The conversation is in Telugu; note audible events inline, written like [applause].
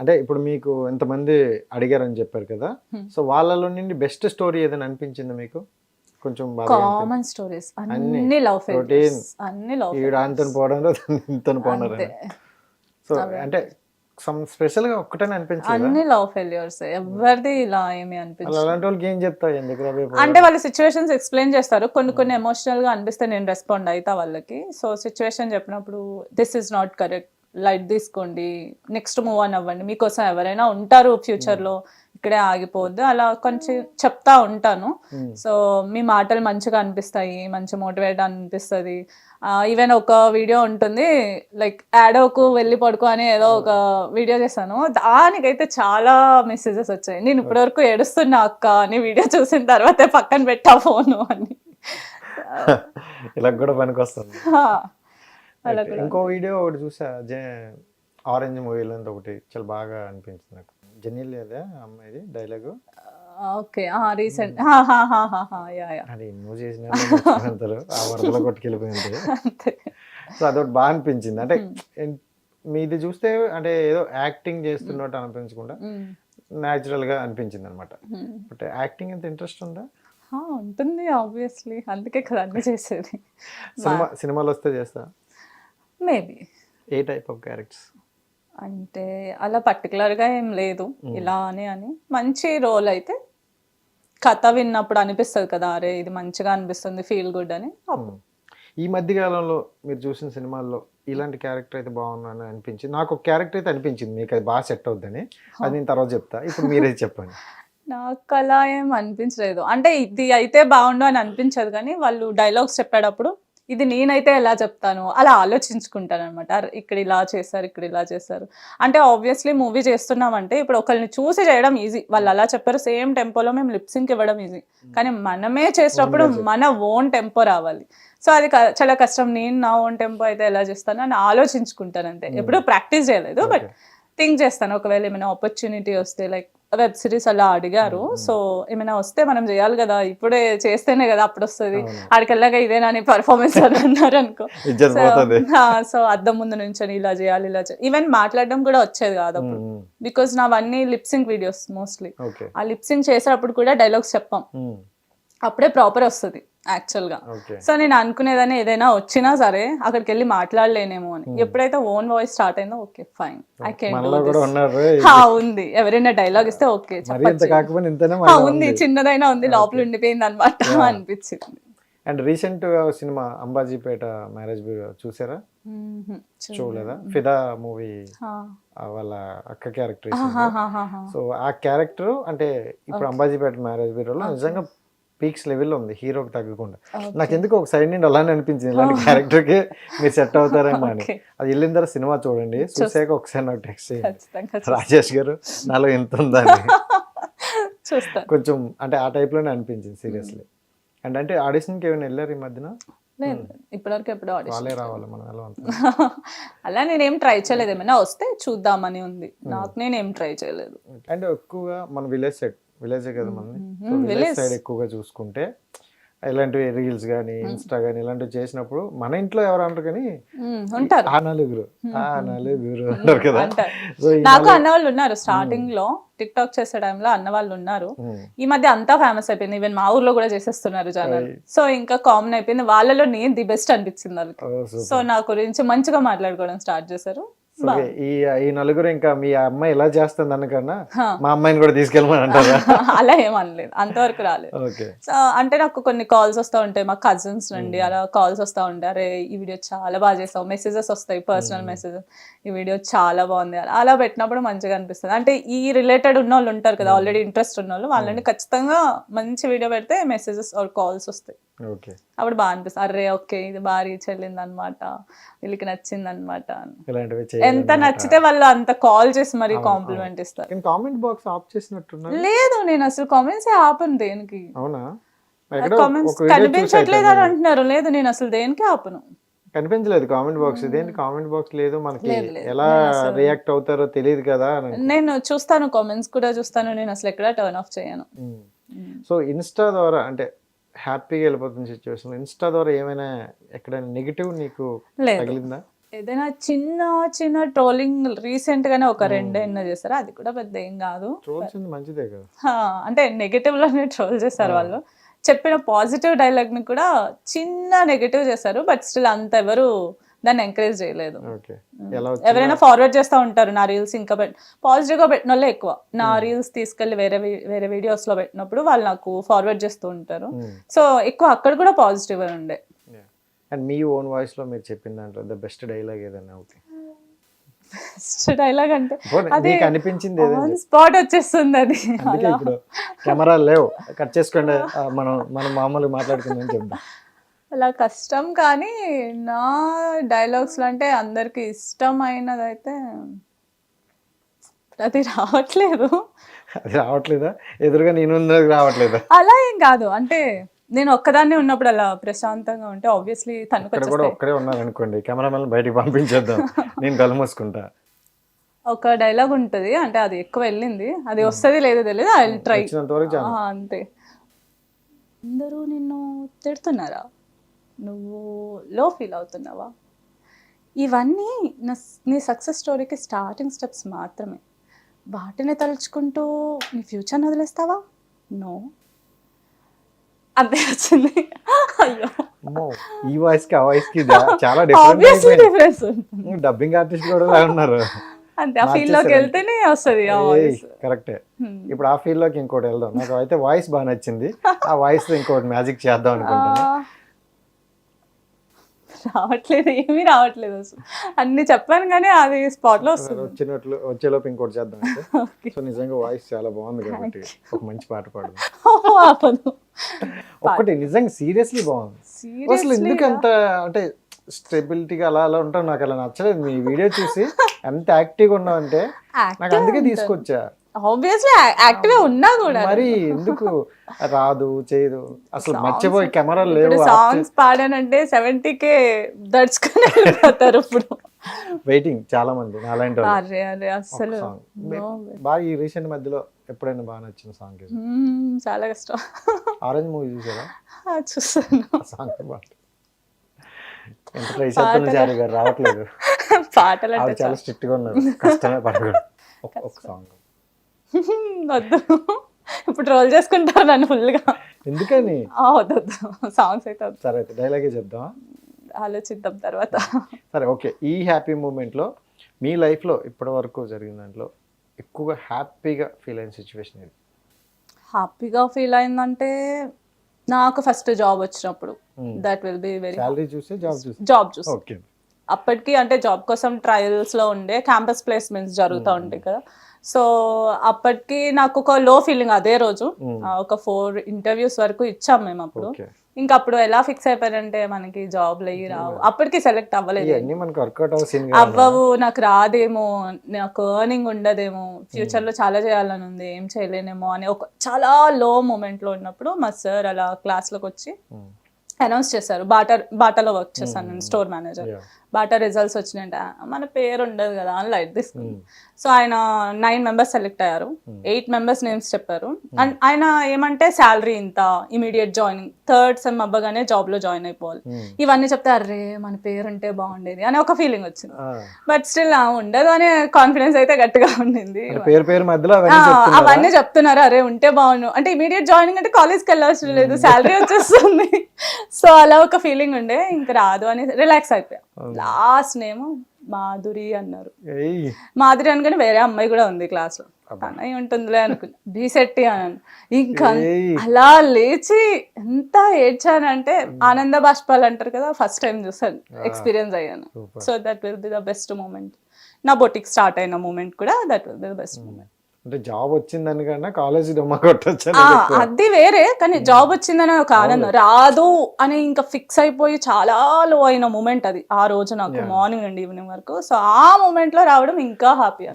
అంటే ఇప్పుడు మీకు ఎంతమంది అడిగారని చెప్పారు కదా. సో వాళ్ళలో నుండి బెస్ట్ స్టోరీ ఏదైనా అనిపించింది మీకు? కొంచెం కామన్ స్టోరీస్ అన్ని. లవ్. ఫెయిల్యూర్స్ అన్ని లవ్ ఈవిడ అంతను పోవడం ఇంతను పోవడం సో. అంటే సమ్ స్పెషల్గా ఒక్కటనే అనిపించదు అన్ని లవ్ ఫెయిల్యూర్స్ ఎవరిది ఇలా ఏమి అనిపించదు. అలాంటి వాళ్ళకి ఏం చెప్తావు ఎందుకు? అంటే వాళ్ళ సిచ్యువేషన్స్ ఎక్స్ప్లెయిన్ చేస్తారు. కొన్ని కొన్ని ఎమోషనల్గా అనిపిస్తే నేను రెస్పాండ్ అవుతా వాళ్ళకి. సో సిచ్యువేషన్ చెప్పినప్పుడు this is not correct light తీసుకోండి నెక్స్ట్ మూవ్ ఆన్ అవ్వండి. మీకోసం ఎవరైనా ఉంటారు ఫ్యూచర్లో ఇక్కడే ఆగిపోవద్దు. అలా కొంచెం చెప్తా ఉంటాను. Hmm. సో మీ మాటలు మంచిగా అనిపిస్తాయి మంచి మోటివేట్ అనిపిస్తుంది. ఈవెన్ ఒక వీడియో ఉంటుంది లైక్ యాడోకు వెళ్ళి పడుకో అని ఏదో ఒక వీడియో చేశాను. దానికైతే చాలా మెసేజెస్ వచ్చాయి. నేను ఇప్పటివరకు ఏడుస్తున్నా అక్క అని వీడియో చూసిన తర్వాతే పక్కన పెట్టా ఫోను అని. [laughs] ఇలా కూడా పనికొస్తుంది. హా. ఇంకో వీడియో ఒకటి చూసా జే ఆరెంజ్ మూవీలో ఒకటి చాలా బాగా అనిపించింది నాకు. జెనిల్ లేదా అమ్మాయిది డైలాగు? ఓకే. రీసెంట్ [laughs] యా అది నువ్వు చేసిన ఆ వరదలో కొట్టుకెళ్ళిపోయింది. సో అదొకటి బాగా అనిపించింది. అంటే ఎన్- మీది చూస్తే అంటే ఏదో యాక్టింగ్ చేస్తున్నట్టు అనిపించకుండా Hmm. న్యాచురల్గా అనిపించింది అనమాట Hmm. బట్ యాక్టింగ్ ఎంత ఇంట్రెస్ట్ ఉందా? ఉంటుంది ఆబ్వియస్లీ అందుకే కదా అన్ని చేసేది. సినిమా సినిమాలు వస్తే చేస్తా. Maybe a type of characters? అంటే అలా particular గా ఏం లేదు. ఇలా అని అని. మంచి రోల్ అయితే కథ విన్నప్పుడు అనిపిస్తుంది కదా అరే ఇది మంచిగా అనిపిస్తుంది ఫీల్ గుడ్ అని. అప్పుడు ఈ మధ్య కాలంలో మీరు చూసిన సినిమాల్లో ఇలాంటి క్యారెక్టర్ అయితే బాగుందని అనిపించింది. నాకు ఒక క్యారెక్టర్ అయితే అనిపించింది. మీకు అది బాగా సెట్ అవుద్దని. అది నేను తర్వాత చెప్తా. ఇప్పుడు మీరే చెప్పండి. [laughs] నాకు అలా ఏం అనిపించలేదు. అంటే ఇది అయితే బాగుండు అని అనిపించదు కానీ వాళ్ళు డైలాగ్స్ చెప్పేటప్పుడు ఇది నేనైతే ఎలా చెప్తాను అలా ఆలోచించుకుంటాను అనమాట ఇక్కడ ఇలా చేశారు ఇక్కడ ఇలా చేశారు. అంటే ఆబ్వియస్లీ మూవీ చేస్తున్నామంటే ఇప్పుడు ఒకరిని చూసి చేయడం ఈజీ వాళ్ళు అలా చెప్పారు సేమ్ టెంపోలో మేము లిప్సింగ్ ఇవ్వడం ఈజీ కానీ మనమే చేసేటప్పుడు Own గా మన ఓన్ టెంపో రావాలి. సో అది చాలా కష్టం. నేను నా ఓన్ టెంపో అయితే ఎలా చేస్తాను అని ఆలోచించుకుంటాను అంతే. ఎప్పుడు ప్రాక్టీస్ చేయలేదు బట్. థింక్ చేస్తాను. ఒకవేళ ఏమైనా ఆపర్చునిటీ వస్తే లైక్ వెబ్ సిరీస్ అలా అడిగారు. సో ఏమైనా వస్తే మనం చేయాలి కదా ఇప్పుడే చేస్తేనే కదా అప్పుడు వస్తుంది అవును. ఆడికెళ్ళగా ఇదేనా అని పర్ఫార్మెన్స్ అని అన్నారు అనుకో. సో అద్దం ముందు నుంచి ఇలా చేయాలి ఇలా చేయాలి ఈవెన్ మాట్లాడడం కూడా వచ్చేది కాదు అప్పుడు. బికాస్ నావన్నీ లిప్సింగ్ వీడియోస్ మోస్ట్లీ ఆ లిప్సింగ్ చేసేటప్పుడు కూడా డైలాగ్స్ చెప్పాం. అప్పుడే ప్రాపర్ వస్తుంది. యాక్చువల్గా ఓకే. సో నేను అనుకునేదని ఏదైనా వచ్చినా సరే అక్కడికి వెళ్ళి మాట్లాడలేనేమో అని. ఎప్పుడైతే ఓన్ వాయిస్ స్టార్ట్ అయిందో ఓకే ఫైన్. ఐ ఉంది. ఎవరైనా డైలాగ్ ఇస్తే ఓకే ఉంది చిన్నదైనా ఉంది లోపల ఉండిపోయింది అనమాట అనిపించింది. And recent cinema Ambajipeta marriage చూసారా? చూడలేదా? ఫిదా మూవీ. వాళ్ళ అక్క క్యారెక్టర్. సో ఆ క్యారెక్టర్ అంటే ఇప్పుడు అంబాజీపేట మ్యారేజ్ బ్యూరోలో నిజంగా పీక్స్ లెవెల్లో ఉంది హీరోకి తగ్గకుండా. నాకు ఎందుకు ఒక సైడ్ నుండి అలానే అనిపించింది ఇలాంటి [laughs] క్యారెక్టర్కి మీరు సెట్ అవుతారేమో అని. అది వెళ్ళిన తర్వాత సినిమా చూడండి చూసాక ఒకసారి నాకు టెక్స్ట్ చేయండి. రాజేష్ గారు నాలో ఎంత ఉందని. [laughs] కొంచెం అంటే ఆ type లోనే అనిపించింది సీరియస్లీ. అండ్ అంటే ఆడిషన్కి ఏమైనా వెళ్ళారు ఈ మధ్యన? లేదు ఇప్పటివరకు ఎప్పుడు ఆడిషన్ [laughs] అలా నేనేం ట్రై చేయలేదు. ఏమైనా వస్తే చూద్దామని ఉంది. నాకు నేనేం ట్రై చేయలేదు. అండ్ ఎక్కువగా మన విలేజ్ సైడ్ విలేజే కదా మనది. విలేజ్. సైడ్ ఎక్కువగా చూసుకుంటే ఇలాంటివి రీల్స్ కానీ ఇన్స్టా కానీ ఇలాంటివి చేసినప్పుడు మన ఇంట్లో ఎవరు అంటారు కానీ ఉంటారు. ఆ నలుగురు. ఆ నలుగురు అంటారు కదా. సో నాకు అన్న వాళ్ళు ఉన్నారు స్టార్టింగ్లో టిక్ టాక్ చేసే టైంలో అన్న వాళ్ళు ఉన్నారు. ఈ మధ్య అంతా ఫేమస్ అయిపోయింది. ఈవెన్ మా ఊర్లో కూడా చేసేస్తున్నారు ఛానల్ సో ఇంకా కామన్ అయిపోయింది. వాళ్ళలో నేను ది బెస్ట్ అనిపించింది వాళ్ళకి. సో నా గురించి మంచిగా మాట్లాడుకోవడం స్టార్ట్ చేశారు. ఈ ఈ నలుగురు ఇంకా మీ అమ్మాయి ఎలా చేస్తుంది అన్నకన్నా హా. మా అమ్మాయిని కూడా తీసుకెళ్ళమని అంటారా [laughs] అలా ఏం అనలేదు. అంతవరకు రాలేదు. సో అంటే నాకు కొన్ని కాల్స్ వస్తూ ఉంటాయి. మా కజిన్స్ నుండి అలా కాల్స్ వస్తూ ఉంటాయి. అరే ఈ వీడియో చాలా బాగా చేస్తావు. మెసేజెస్ వస్తాయి పర్సనల్ మెసేజెస్. ఈ వీడియో చాలా బాగుంది అలా- పెట్టినప్పుడు మంచిగా అనిపిస్తుంది. అంటే ఈ రిలేటెడ్ ఉన్న వాళ్ళు ఉంటారు కదా ఆల్రెడీ ఇంట్రెస్ట్ ఉన్న వాళ్ళు వాళ్ళని ఖచ్చితంగా మంచి వీడియో పెడితే మెసేజెస్ ఆర్ కాల్స్ వస్తాయి. అప్పుడు బాగా అనిపిస్తుంది. అరే ఓకే ఇది బాగా రీచ్ వెళ్ళింది అనమాట వీళ్ళకి నచ్చింది అనమాట ఎంత నచ్చితే వాళ్ళు అంత కాల్ చేసి మరీ కాంప్లిమెంట్ ఇస్తారు. కామెంట్ బాక్స్ ఆఫ్ చేసినట్టున్నారు. లేదు నేను అసలు కామెంట్స్ ఆపను దేనికి? అవునా? కామెంట్స్ కనిపించట్లేదు అని అంటున్నారు. లేదు నేను అసలు దేనికి ఆపను? కనిపించలేదు కామెంట్ బాక్స్ ఇదేంటి కామెంట్ బాక్స్ లేదు? మనకి. ఎలా రియాక్ట్ అవుతారో తెలియదు కదా నేను చూస్తాను కామెంట్స్ కూడా చూస్తాను. నేను అసలు ఎక్కడ టర్న్ ఆఫ్ చేయను. సో ఇన్స్టా ద్వారా అంటే హ్యాపీగా వెళ్ళిపోతున్న సిచ్యువేషన్ ఇన్స్టా ద్వారా ఏమైనా ఎక్కడైనా నెగిటివ్ నీకు లేదు. తగిలిందా? ఏదైనా చిన్న చిన్న ట్రోలింగ్ రీసెంట్ గానే ఒక రెండు ఎన్నో చేశారు అది కూడా పెద్ద ఏం కాదు. మంచిదే కదా. అంటే నెగటివ్లోనే ట్రోల్ చేశారు వాళ్ళు. చెప్పిన పాజిటివ్ డైలాగ్ని కూడా చిన్న నెగటివ్ చేశారు బట్ స్టిల్ అంత ఎవరు దాన్ని ఎంకరేజ్ చేయలేదు. ఎవరైనా ఫార్వర్డ్ చేస్తూ ఉంటారు నా రీల్స్ ఇంకా పాజిటివ్గా పెట్టిన వాళ్ళే ఎక్కువ. నా రీల్స్ తీసుకెళ్ళి వేరే వేరే వీడియోస్లో పెట్టినప్పుడు వాళ్ళు నాకు ఫార్వర్డ్ చేస్తూ ఉంటారు. సో ఎక్కువ అక్కడ కూడా పాజిటివ్ ఉండే. అండ్ మీ ఓన్ వాయిస్లో మీరు చెప్పిన దాంట్లో ద బెస్ట్ డైలాగ్ ఏదైనా ఓకే బెస్ట్ డైలాగ్ అంటే అది అనిపించింది స్పాట్ వచ్చేస్తుంది అది. కెమెరా లేవు. కట్ చేసుకోండి. మనం మనం మామూలుగా మాట్లాడుకుందాం చెప్దాం. అలా కష్టం కానీ నా డైలాగ్స్ అంటే అందరికి ఇష్టమైనదైతే అది రావట్లేదు. అది రావట్లేదా? ఎదురుగా నేను రావట్లేదా? అలా ఏం కాదు. అంటే నేను ఒక్కదాన్నే ఉన్నప్పుడు అలా ప్రశాంతంగా ఉంటే ఆబ్వియస్లీ ఇక్కడ కూడా ఒక్కడే ఉన్నారు అనుకోండి కెమెరామెన్ బయటికి పంపించేద్దాం. [laughs] నేను కళ్ళు మూసుకుంటా. ఒక డైలాగ్ ఉంటది. అంటే అది ఎక్కువ వెళ్ళింది. అది వస్తుంది లేదో తెలియదు ఐ ట్రై అంతే. అందరూ నిన్ను తిడుతున్నారా? నువ్వు లో ఫీల్ అవుతున్నావా? ఇవన్నీ నా నీ సక్సెస్ స్టోరీకి స్టార్టింగ్ స్టెప్స్ మాత్రమే. వాటిని తలుచుకుంటూ నీ ఫ్యూచర్ని వదిలేస్తావా? నో అంతే వచ్చింది. అయ్యో. ఈ వాయిస్కి ఆ వాయిస్కి చాలా డిఫరెన్స్ ఉంటుంది డబ్బింగ్ ఆర్టిస్ట్ కూడా ఇలా ఉన్నారు. అంతే ఆ ఫీల్డ్లోకి వెళ్తేనే వస్తుంది ఆ వాయిస్ కరెక్టే ఇప్పుడు ఆ ఫీల్డ్లోకి ఇంకోటి వెళ్దాం. నాకు అయితే వాయిస్ బాగా నచ్చింది. ఆ వాయిస్ ఇంకోటి మ్యాజిక్ చేద్దాం అనుకుంటున్నా. రావట్లేదు ఏమీ రావట్లేదు అసలు. అన్ని చెప్పాను కానీ అది స్పాట్లో వస్తుంది. వచ్చినట్లు వచ్చేలోపు ఇంకోటి చేద్దాం. సో నిజంగా వాయిస్ చాలా బాగుంది కాబట్టి ఒక మంచి పాట పాడదాం. [laughs] ఆపదు. ఒక్కటి నిజంగా సీరియస్లీ బాగుంది. అసలు ఎందుకు అంత అంటే స్టెబిలిటీగా అలా అలా ఉంటాం నాకు అలా నచ్చలేదు. మీ వీడియో చూసి ఎంత యాక్టివ్గా ఉన్నావు అంటే నాకు అందుకే తీసుకొచ్చా. ఆబ్వియస్లీ యాక్టివ్ ఉన్నా కూడా. మరి ఎందుకు? రాదు చేయదు. అసలు మర్చిపోయి కెమెరా లేవు. సాంగ్స్ పాడానంటే సెవెంటీ కే దడుచుకుని వెళ్ళిపోతారు ఇప్పుడు. వెయిటింగ్ చాలా మంది నాలాంటి అరే అరే no. బాగా ఈ రీసెంట్ మధ్యలో ఎప్పుడైనా బాగా నచ్చిన సాంగ్ చాలా కష్టం. ఆరెంజ్ మూవీ చూసారా ఆ సాంగ్ ఎంత ట్రై గారు రావట్లేదు. పాటలు చాలా స్ట్రిక్ట్గా ఉన్నారు. కష్టమే ఒక- ఒక సాంగ్ వద్దు. ఇప్పుడు రోల్ చేసుకుంటారు నన్ను ఫుల్గా. ఎందుకని? వద్దు వద్దు. సాంగ్స్ అయితే వద్దు. సరే అయితే డైలాగే చెప్దామా? ఆలోచిద్దాం తర్వాత. సరే ఓకే. ఈ హ్యాపీ మూమెంట్లో మీ లైఫ్లో ఇప్పటి వరకు జరిగిన దాంట్లో ఎక్కువగా హ్యాపీగా ఫీల్ అయిన సిచ్యువేషన్ ఇది హ్యాపీగా ఫీల్ అయిందంటే నాకు ఫస్ట్ జాబ్ వచ్చినప్పుడు. That will be very salary చూస్తే జాబ్ చూస్తే. జాబ్ చూసి ఓకే అప్పటికి అంటే జాబ్ కోసం ట్రయల్స్లో ఉండే క్యాంపస్ ప్లేస్మెంట్స్ జరుగుతూ ఉంటాయి కదా. సో అప్పటికి నాకు ఒక లో ఫీలింగ్ అదే రోజు. ఒక ఫోర్ ఇంటర్వ్యూస్ వరకు ఇచ్చాం మేము అప్పుడు. ఇంకా అప్పుడు ఎలా ఫిక్స్ అయిపోయారంటే మనకి జాబ్ లేయి రావు. అప్పటికి సెలెక్ట్ అవ్వలేదు. అవ్వవు నాకు రాదేమో నాకు ఎర్నింగ్ ఉండదేమో ఫ్యూచర్లో చాలా చేయాలని ఉంది ఏం చేయలేనేమో అని ఒక చాలా లో మూమెంట్లో ఉన్నప్పుడు మా సార్ అలా క్లాస్లోకి వచ్చి అనౌన్స్ చేశారు. బాటా బాటాలో వర్క్ చేశాను నేను స్టోర్ మేనేజర్ బాటా రిజల్ట్స్ వచ్చినాయంట. మన పేరు ఉండదు కదా అని లైట్ తీసుకుంది. సో ఆయన నైన్ మెంబర్స్ సెలెక్ట్ అయ్యారు. ఎయిట్ మెంబర్స్ నేమ్స్ చెప్పారు. అండ్ ఆయన ఏమంటే శాలరీ ఇంత ఇమీడియట్ జాయినింగ్ థర్డ్ సెమ్ అవ్వగానే జాబ్లో జాయిన్ అయిపోవాలి. ఇవన్నీ చెప్తే అరే మన పేరు ఉంటే బాగుండేది అని ఒక ఫీలింగ్ వచ్చింది. బట్ స్టిల్ ఉండదు అనే కాన్ఫిడెన్స్ అయితే గట్టిగా ఉండింది. పేరు పేరు మధ్యలో అవన్నీ చెప్తున్నారు. అరే ఉంటే బాగుండు. అంటే ఇమీడియట్ జాయినింగ్ అంటే కాలేజ్కి వెళ్ళాల్సిన లేదు. శాలరీ వచ్చేస్తుంది. [laughs] సో అలా ఒక ఫీలింగ్ ఉండే. ఇంకా రాదు అని రిలాక్స్ అయిపోయా. లాస్ట్ నేమ్ మాధురి అన్నారు. మాధురి అనుకుని వేరే అమ్మాయి కూడా ఉంది క్లాస్లో. అన్నయ్య ఉంటుందిలే అనుకున్నా. బీసెట్టి అని ఇంకా. అలా లేచి ఎంత ఏడ్చానంటే ఆనంద బాష్పాలు అంటారు కదా ఫస్ట్ టైం చూసాను ఎక్స్పీరియన్స్ అయ్యాను. So that will be the best moment నా బొటిక్ స్టార్ట్ అయిన మూమెంట్ కూడా that will be the best moment అంటే జాబ్ వచ్చిందనికన్నా కాలేజ్ డొమ్మ కొట్టొచ్చు అది వేరే కానీ జాబ్ వచ్చిందని ఒక ఆనందం రాదు అని ఇంకా ఫిక్స్ అయిపోయి చాలా లో అయిన మూమెంట్ అది. ఆ రోజు నాకు మార్నింగ్ అండ్ ఈవినింగ్ వరకు. సో ఆ మూమెంట్లో రావడం ఇంకా హ్యాపీ